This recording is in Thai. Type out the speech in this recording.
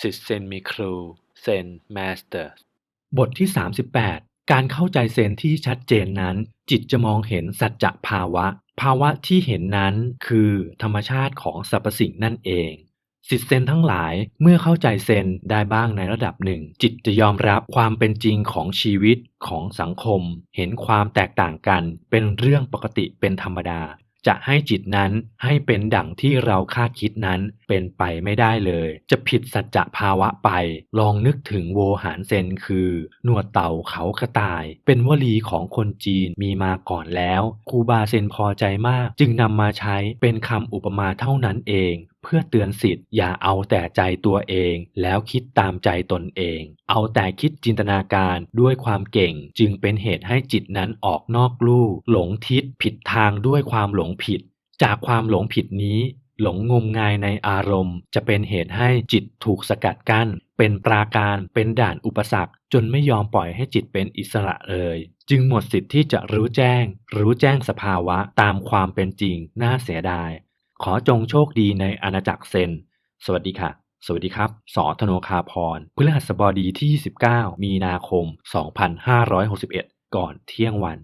สิทธิ์เซนมีครูเซนมาสเตอร์บทที่ 38 การเข้าใจเซนที่ชัดเจนนั้น จิตจะมองเห็นสัจจภาวะ ภาวะที่เห็นนั้นคือธรรมชาติของสรรพสิ่งนั่นเองสิทธิเซนทั้งหลายเมื่อเข้าใจเซนได้บ้างในระดับหนึ่ง จิตจะยอมรับความเป็นจริงของชีวิตของสังคม เห็นความแตกต่างกัน เป็นเรื่องปกติเป็นธรรมดา จะให้จิตนั้นให้เป็นดั่งที่เราคาดคิดนั้น เป็นไปไม่ได้เลย จะผิดสัจจะภาวะไป ลองนึกถึงโวหารเซนคือ หนวดเต่าเขากระต่าย เป็นวลีของคนจีนมีมาก่อนแล้วครูบาเซนพอใจมาก จึงนำมาใช้เป็นคำอุปมาเท่านั้นเองเพื่อเตือนสิทธิ์อย่าเอาแต่ใจตัวเอง แล้วคิดตามใจตนเอง เอาแต่คิดจินตนาการด้วยความเก่ง จึงเป็นเหตุให้จิตนั้นออกนอกลู่หลงทิศผิดทางด้วยความหลงผิด จากความหลงผิดนี้ หลงงมงายในอารมณ์ จะเป็นเหตุให้จิตถูกสกัดกั้น เป็นปราการเป็นด่านอุปสรรค จนไม่ยอมปล่อยให้จิตเป็นอิสระเลย จึงหมดสิทธิ์ที่จะรู้แจ้ง รู้แจ้งสภาวะตามความเป็นจริง น่าเสียดาย ขอจงโชคดีในอาณาจักรเซน สวัสดีค่ะ สวัสดีครับ สอธโนคาพรพฤหัสบดีที่ 29 มีนาคม 2561 ก่อนเที่ยงวัน